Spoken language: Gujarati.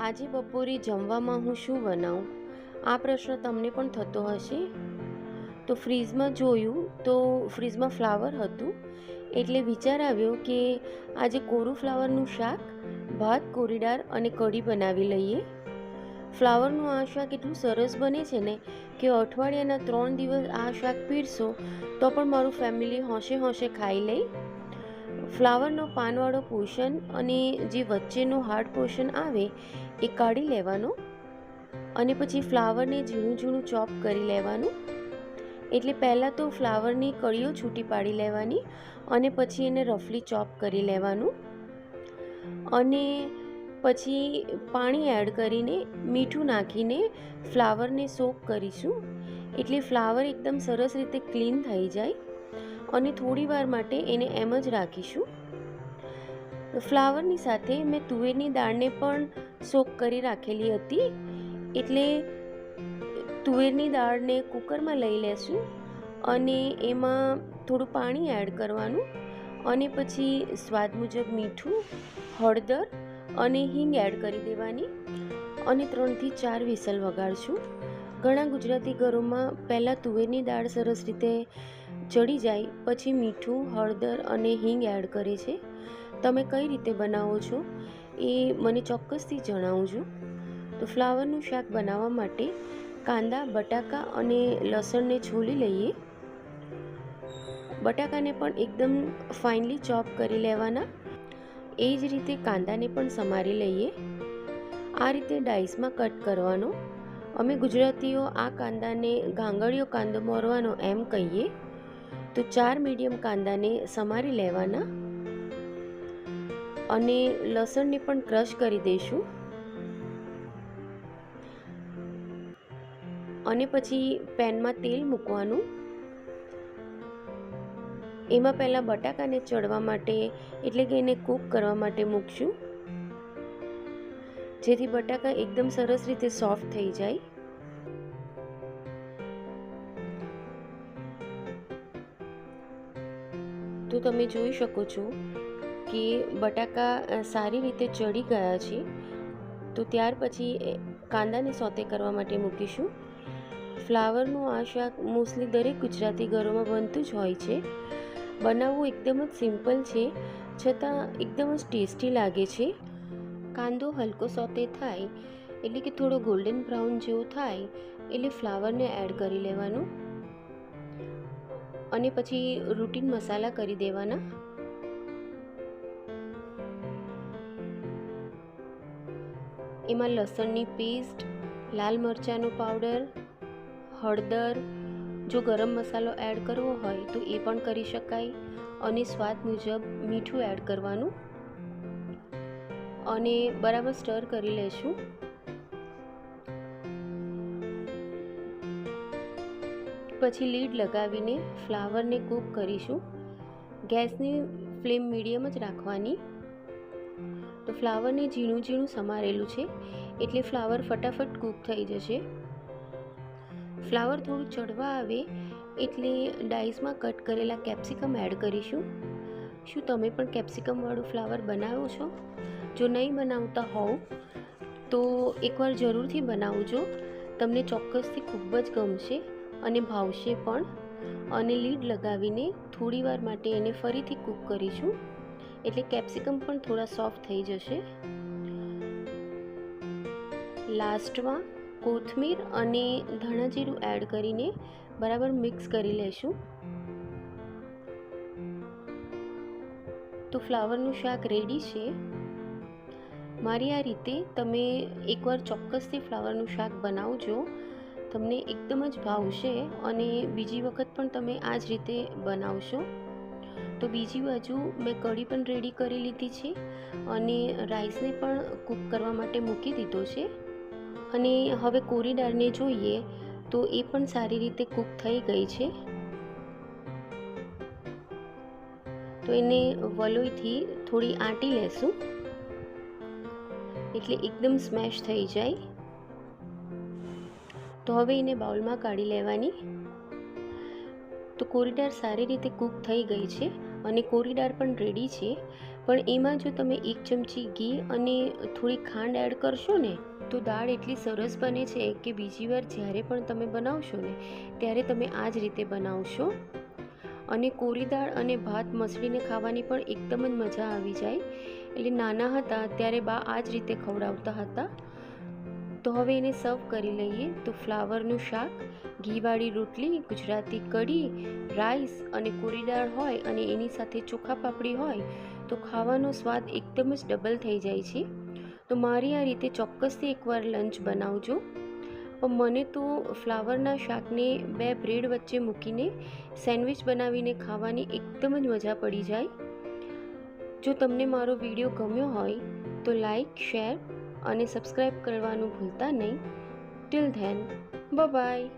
આજે બપોરે જમવામાં હું શું બનાવું? આ પ્રશ્ન તમને પણ થતો હશે. તો ફ્રીજમાં જોયું તો ફ્રીજમાં ફ્લાવર હતું. એટલે વિચાર આવ્યો કે આજે કોરું ફ્લાવરનું શાક, ભાત કોરીડાર અને કઢી બનાવી લઈએ. ફ્લાવરનું આ શાક એટલું સરસ બને છે ને કે અઠવાડિયાના ત્રણ દિવસ આ શાક પીરસો તો પણ મારું ફેમિલી હોંશે હોંશે ખાઈ લે. ફ્લાવરનો પાનવાળો પોર્શન અને જે વચ્ચેનો હાર્ડ પોર્શન આવે એ કાઢી લેવાનો અને પછી ફ્લાવરને ઝીણું ઝીણું ચોપ કરી લેવાનું. એટલે પહેલાં તો ફ્લાવરની કળીઓ છૂટી પાડી લેવાની અને પછી એને રફલી ચોપ કરી લેવાનું. અને પછી પાણી એડ કરીને મીઠું નાખીને ફ્લાવરને સોક કરીશું. એટલે ફ્લાવર એકદમ સરસ રીતે ક્લીન થઈ જાય અને થોડી વાર માટે એને એમ જ રાખીશું. ફ્લાવરની સાથે મેં તુવેરની દાળને પણ સોક કરી રાખેલી હતી. એટલે તુવેરની દાળને કુકરમાં લઈ લેશું અને એમાં થોડું પાણી એડ કરવાનું અને પછી સ્વાદ મુજબ મીઠું, હળદર અને હિંગ એડ કરી દેવાની અને ત્રણથી ચાર વિસલ વગાડશું. ઘણા ગુજરાતી ઘરોમાં પહેલાં તુવેરની દાળ સરસ રીતે ચડી જાય, પછી મીઠું, હળદર અને હિંગ એડ કરે છે. તમે કઈ રીતે બનાવો છો? એ મને ચોક્કસથી જણાવજો. તો ફ્લાવરનું શાક બનાવવા માટે કાંદા, બટાકા અને લસણને છોલી લઈએ. બટાકાને પણ એકદમ ફાઇનલી ચોપ કરી લેવાના. એ જ રીતે કાંદાને પણ સમારી લઈએ. આ રીતે ડાઈસમાં કટ કરવાનો. અમે ગુજરાતીઓ આ કાંદાને ગાંગડિયો કાંદો મોરવાનો એમ કહીએ. તો ચાર મીડિયમ કાંદાને સમારી લેવાના. અને લસણને પણ ક્રશ કરી દઈશું. અને પછી પેનમાં તેલ મૂકવાનું. એમાં પહેલાં બટાકાને ચડવા માટે, એટલે કે એને કૂક કરવા માટે મૂકશું. જેથી બટાકા એકદમ સરસ રીતે સોફ્ટ થઈ જાય. તો તમે જોઈ શકો છો કે બટાકા સારી રીતે ચડી ગયા છે, તો ત્યાર પછી કાંદાને સોતે કરવા માટે મૂકીશું. ફ્લાવરનું આ શાક મોસ્ટલી દરેક ગુજરાતી ઘરોમાં બનતું જ હોય છે. બનાવવું એકદમ જ સિમ્પલ છે, છતાં એકદમ જ ટેસ્ટી લાગે છે. કાંદો હલકો સોતે થાય, એટલે કે થોડો ગોલ્ડન બ્રાઉન જેવો થાય, એટલે ફ્લાવરને એડ કરી લેવાનું. અને પછી રૂટીન મસાલા કરી દેવાના. એમાં લસણની પેસ્ટ લાલ મરચાંનો પાવડર હળદર, જો ગરમ મસાલો એડ કરવો હોય તો એ પણ કરી શકાય અને સ્વાદ મુજબ મીઠું એડ કરવાનું. અને બરાબર સ્ટર કરી લેશું. પછી લીડ લગાવીને ફ્લાવરને કૂક કરીશું. ગેસની ફ્લેમ મીડિયમ જ રાખવાની. તો ફ્લાવરને ઝીણું ઝીણું સમારેલું છે એટલે ફ્લાવર ફટાફટ કૂક થઈ જશે. ફ્લાવર થોડું ચડવા આવે એટલે ડાઈસમાં કટ કરેલા કેપ્સિકમ એડ કરીશું. શું તમે પણ કેપ્સિકમવાળું ફ્લાવર બનાવો છો? જો નહીં બનાવતા હોવ, તો એકવાર જરૂરથી બનાવજો. તમને ચોક્કસથી ખૂબ જ ગમશે અને ભાવશે પણ. અને લીડ લગાવીને થોડીવાર માટે એને ફરીથી કૂક કરીશું. એટલે કેપ્સિકમ પણ થોડા સોફ્ટ થઈ જશે. લાસ્ટમાં કોથમીર અને ધાણા જીરું એડ કરીને બરાબર મિક્સ કરી લેશું. તો ફ્લાવરનું શાક રેડી છે. મારી આ રીતે તમે એકવાર ચોક્કસથી ફ્લાવરનું શાક બનાવજો. તમને એકદમ જ ભાવશે અને બીજી વખત પણ તમે આ જ રીતે બનાવશો. તો બીજી બાજુ મેં કઢી પણ રેડી કરી લીધી છે અને રાઈસને પણ કૂક કરવા માટે મૂકી દીધો છે. અને હવે કોરી દાળને જોઈએ તો એ પણ સારી રીતે કૂક થઈ ગઈ છે. તો એને વલોઈથી થોડી આંટી લેશું. એટલે એકદમ સ્મેશ થઈ જાય. તો હવે એને બાઉલમાં કાઢી લેવાની. તો કોરીડાર સારી રીતે કૂક થઈ ગઈ છે. અને કોરીડાર પણ રેડી છે. પણ એમાં જો તમે એક ચમચી ઘી અને થોડી ખાંડ એડ કરશો ને, તો દાળ એટલી સરસ બને છે કે બીજી વાર જ્યારે પણ તમે બનાવશો ને, ત્યારે તમે આ જ રીતે બનાવશો. અને કોરી દાળ અને ભાત મસળીને ખાવાની પણ એકદમ જ મજા આવી જાય. એટલે નાના હતા ત્યારે બા આ જ રીતે ખવડાવતા હતા. તો હવે એને સર્વ કરી લઈએ. તો ફ્લાવરનું શાક ઘીવાળી રોટલી, ગુજરાતી કઢી, રાઈસ અને કોરી દાળ હોય અને એની સાથે ચોખા પાપડી હોય, તો ખાવાનો સ્વાદ એકદમ જ ડબલ થઈ જાય છે. તો મારી આ રીતે ચોક્કસથી એકવાર લંચ બનાવજો. પણ મને તો ફ્લાવરના શાકને બે બ્રેડ વચ્ચે મૂકીને સેન્ડવિચ બનાવીને ખાવાની એકદમ જ મજા પડી જાય. જો તમને મારો વીડિયો ગમ્યો હોય, તો લાઈક શેર અને સબસ્ક્રાઈબ કરવાનું ભૂલતા નહીં. Till then by